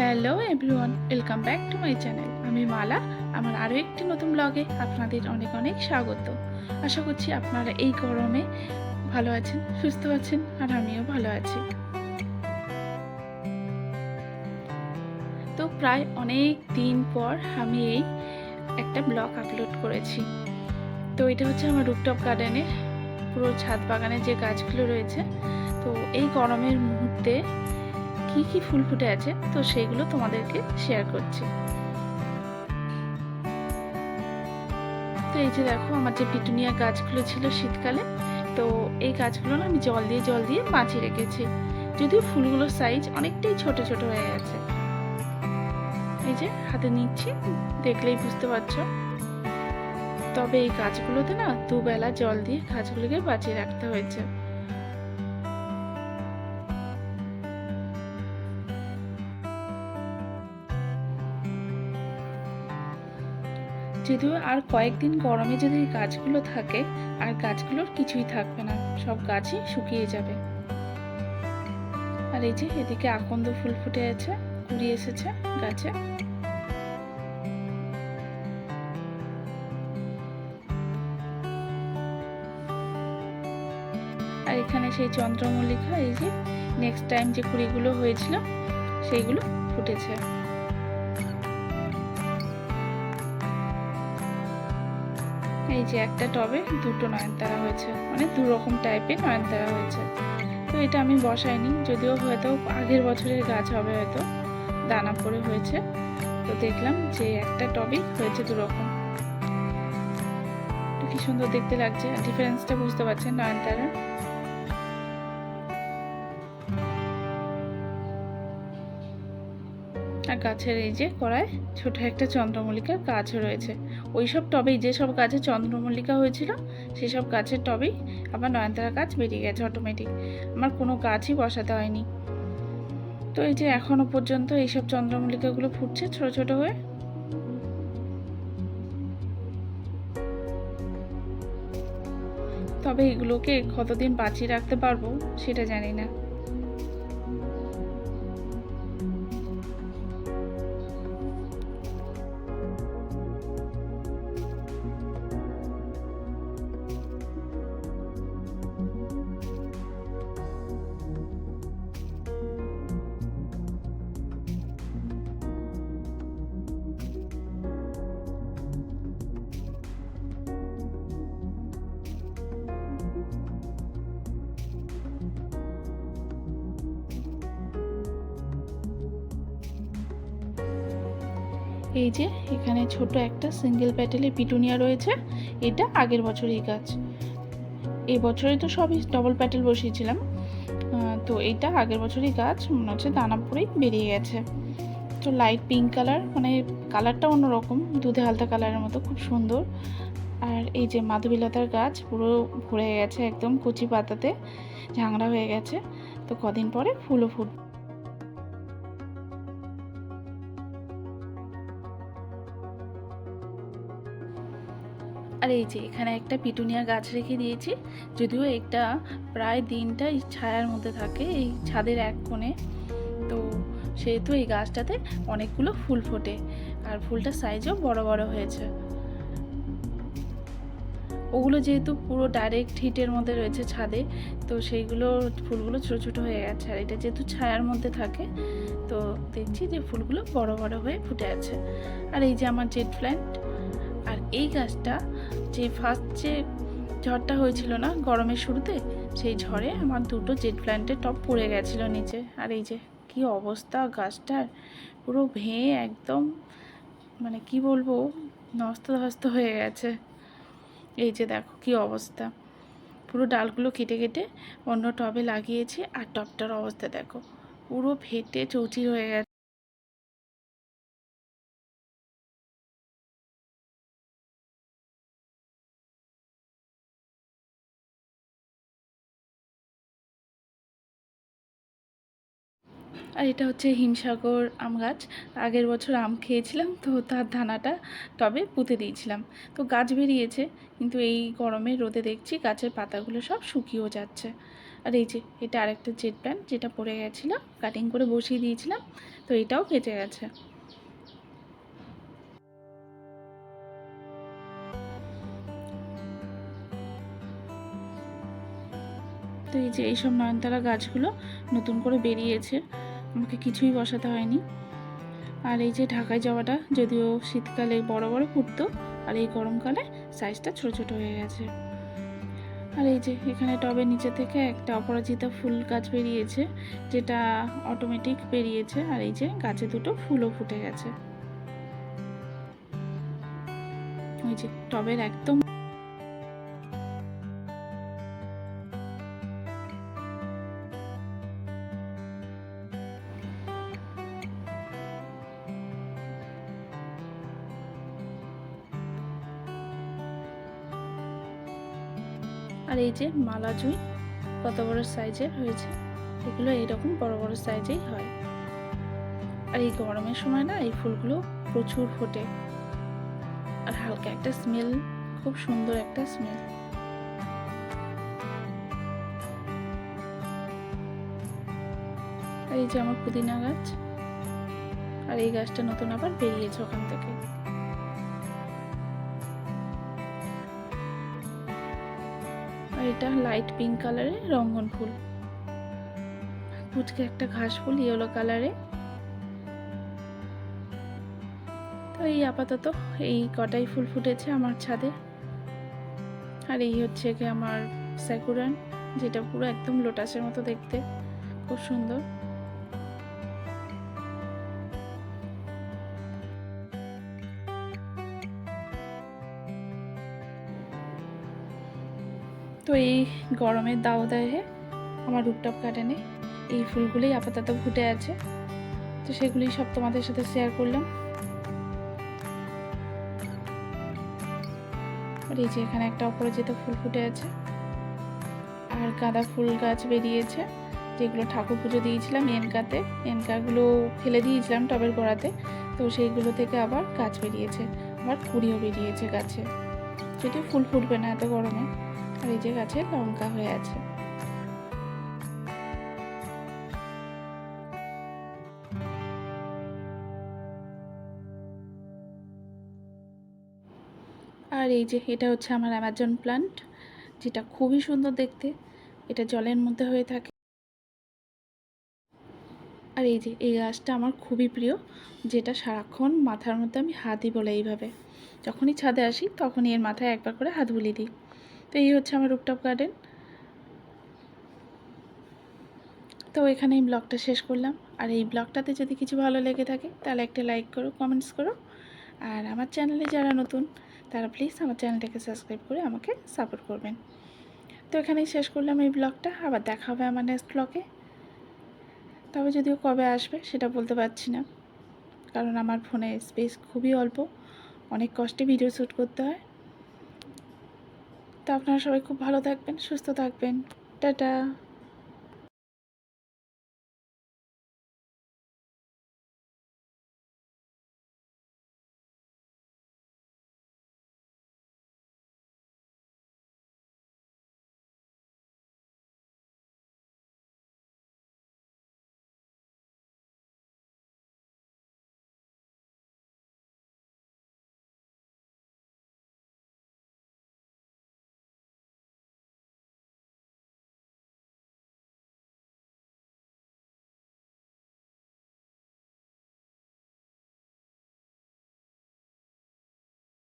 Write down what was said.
Hello everyone, welcome back to my channel. আমি মালা, আমার আরও একটি নতুন ব্লগে আপনাদের অনেক অনেক স্বাগত। আশা করছি আপনারা এই গরমে ভালো আছেন, সুস্থ আছেন, আর আমিও ভালো আছি। তো প্রায় অনেক দিন পর আমি এই একটা ব্লগ আপলোড করেছি। তো এটা হচ্ছে আমার রুপটপ গার্ডেনের পুরো ছাদ বাগানের যে গাছগুলো রয়েছে। তো এই গরমের মুহূর্তে কি কি ফুল ফুটে আছে, তো সেইগুলো তোমাদেরকে শেয়ার করছি। তো এই যে দেখো, আমার যে পিটুনিয়া গাছগুলো ছিল শীতকালে, তো এই গাছগুলো না আমি জল দিয়ে জল দিয়ে বাঁচিয়ে রেখেছি। যদিও ফুলগুলোর সাইজ অনেকটাই ছোট ছোট হয়ে গেছে। এই যে হাতে নিচ্ছি, দেখলেই বুঝতে পারছ। তবে এই গাছগুলোতে না দুবেলা জল দিয়ে গাছগুলোকে বাঁচিয়ে রাখতে হয়েছে। যদিও আর কয়েকদিন গরমে যদি গাছগুলো থাকে, আর গাছগুলোর কিছুই থাকবে না, সব গাছই শুকিয়ে যাবে। আর এই যে এদিকে আকন্দ ফুল ফুটে আছে, কুড়ি এসেছে গাছে। আর এখানে সেই চন্দ্রমল্লিকা, এই যে নেক্সট টাইম যে কুড়িগুলো হয়েছিল, সেইগুলো ফুটেছে। এই যে একটা টবে দুটো নয়নতারা হয়েছে। মানে দু রকম টাইপের নয়নতারা হয়েছে। তো এটা আমি বসাইনি, যদিও হয়তো আগের বছরের গাছ হবে হয়তো দানা পড়ে হয়েছে। তো দেখলাম যে একটা টবেই হয়েছে দু রকম কি সুন্দর দেখতে লাগছে ডিফারেন্সটা বুঝতে পারছেন নয়নতারা গাছের এই যে কড়ায় ছোট একটা চন্দ্রমল্লিকার গাছও রয়েছে। ওই সব টবেই যেসব গাছে চন্দ্রমল্লিকা হয়েছিল, সেসব গাছের টবেই আবার নয়নতারা গাছ বেরিয়ে গেছে অটোমেটিক আমার কোনো গাছই বসাতে হয়নি। তো এই যে এখনও পর্যন্ত এইসব চন্দ্রমল্লিকাগুলো ফুটছে ছোট ছোট হয়ে। তবে এগুলোকে কতদিন বাঁচিয়ে রাখতে পারব, সেটা জানি না। এই যে, এখানে ছোট একটা সিঙ্গেল প্যাটেলে পিটুনিয়া রয়েছে। এটা আগের বছরই গাছ। এই বছরে তো সবই ডবল প্যাটেল বসিয়েছিলাম। তো এটা আগের বছরই গাছ, মনে হচ্ছে দানা পরেই বেরিয়ে গেছে। তো লাইট পিঙ্ক কালার মানে কালারটা অন্যরকম, দুধে হালতা কালারের মতো, খুব সুন্দর। আর এই যে মাধবীলতার গাছ, পুরো ভরে গেছে একদম কচি পাতাতে, ঝাংড়া হয়ে গেছে। তো কদিন পরে ফুলও ফুট আর এই যে এখানে একটা পিটুনিয়া গাছ রেখে দিয়েছি, যদিও এটা প্রায় দিনটা ছায়ার মধ্যে থাকে, এই ছাদের এক কোণে। তো সেহেতু এই গাছটাতে অনেকগুলো ফুল ফোটে, আর ফুলটার সাইজও বড় বড় হয়েছে। ওগুলো যেহেতু পুরো ডাইরেক্ট হিটের মধ্যে রয়েছে ছাদে, তো সেইগুলো ফুলগুলো ছোটো ছোটো হয়ে গেছে, আর এটা যেহেতু ছায়ার মধ্যে থাকে, তো দেখছি যে ফুলগুলো বড় বড় হয়ে ফুটে আছে। আর এই যে আমার জেট প্ল্যান্ট আর এই গাছটা যে ফার্স্ট যে ঝড়টা হয়েছিল না গরমের শুরুতে, সেই ঝড়ে আমার দুটো জেট প্ল্যান্টের টপ পড়ে গেছিল নিচে। আর এই যে কি অবস্থা গাছটার পুরো ভেঙে একদম মানে কি বলব নস্ত ধস্ত হয়ে গেছে। এই যে দেখো কি অবস্থা। পুরো ডালগুলো কেটে কেটে অন্য টবে লাগিয়েছি, আর টবটার অবস্থা দেখো। পুরো ফেটে চৌচির হয়ে গেছে। আর এটা হচ্ছে হিমসাগর আম গাছ। আগের বছর আম খেয়েছিলাম, তো তার দানাটা টবে পুঁতে দিয়েছিলাম। তো গাছ বেরিয়েছে, কিন্তু এই গরমে রোদে দেখছি গাছের পাতাগুলো সব শুকিয়েও যাচ্ছে। আর এই যে, এটা আরেকটা জেট প্ল্যান্ট যেটা পড়ে গেছিল, কাটিং করে বসিয়ে দিয়েছিলাম, তো এটাও কেটে গেছে। তো এই যে, এইসব নয়নতারা গাছগুলো নতুন করে বেরিয়েছে। আমাকে কিছুই বসাতে হয়নি। আর এই যে ঢাকায় যাওয়াটা, যদিও শীতকালে বড় বড় ফুটতো, আর এই গরমকালে সাইজটা ছোট ছোট হয়ে গেছে। আর এই যে এখানে টবের নিচে থেকে একটা অপরাজিতা ফুল গাছ বেরিয়েছে, যেটা অটোমেটিক বেরিয়েছে, আর এই যে গাছে দুটো ফুলও ফুটে গেছে। ওই যে টবের একদম আর এই যে মালা জুই, কত বড় সাইজের হয়েছে, এগুলো এইরকম বড় বড় সাইজেই হয়। আর এই গরমের সময় না, এই ফুলগুলো প্রচুর ফোটে। আর হালকা একটা স্মেল খুব সুন্দর একটা স্মেল আর এই যে আমার পুদিনা গাছ, আর এই গাছটা নতুন আবার বেরিয়েছে ওখান থেকে। আর এটা লাইট পিঙ্ক কালারে রঙ্গন ফুল। পুচকে একটা ঘাস ফুল ইয়েলো কালারে তো এই আপাতত এই কটাই ফুল ফুটেছে আমার ছাদে। আর এই হচ্ছে কি আমার স্যাকুরান যেটা পুরো একদম লোটাসের মতো দেখতে। খুব সুন্দর। তো এই গরমের দাও দেহে আমার রুপটপ গার্ডেনে এই ফুলগুলোই আপাতত ফুটে আছে। তো সেগুলি সব তোমাদের সাথে শেয়ার করলাম। আর এই যে এখানে একটা অপরাজিত ফুল ফুটে আছে। আর গাঁদা ফুল গাছ বেরিয়েছে, যেগুলো ঠাকুর পুজো দিয়েছিলাম এনকাতে। এনকাগুলো ফেলে দিয়েছিলাম টবের গোড়াতে। তো সেইগুলো থেকে আবার গাছ বেরিয়েছে, আবার কুড়িও বেরিয়েছে গাছে। সেটি ফুল ফুটবে না এত গরমে। আর এই যে গাছে লঙ্কা হয়ে আছে। আর এই যে এটা হচ্ছে আমার অ্যামাজন প্লান্ট যেটা খুবই সুন্দর দেখতে। এটা জলের মধ্যে হয়ে থাকে। আর এই যে এই গাছটা আমার খুবই প্রিয়, যেটা সারাক্ষণ মাথার মধ্যে আমি হাতই বলে এইভাবে। যখনই ছাদে আসি, তখনই এর মাথায় একবার করে হাত বুলিয়ে দিই। তো এই হচ্ছে আমার রুপটপ গার্ডেন তো এখানে এই ব্লগটা শেষ করলাম। আর এই ব্লগটাতে যদি কিছু ভালো লেগে থাকে, তাহলে একটা লাইক করো কমেন্টস করো। আর আমার চ্যানেলে যারা নতুন, তারা প্লিজ আমার চ্যানেলটাকে সাবস্ক্রাইব করে আমাকে সাপোর্ট করবেন। তো এখানেই শেষ করলাম এই ব্লগটা আবার দেখা হবে আমার নেক্সট ব্লগে তবে যদিও কবে আসবে, সেটা বলতে পারছি না। কারণ আমার ফোনে স্পেস খুবই অল্প। অনেক কষ্টে ভিডিও শ্যুট করতে হয়। তো আপনারা সবাই খুব ভালো থাকবেন সুস্থ থাকবেন। টাটা।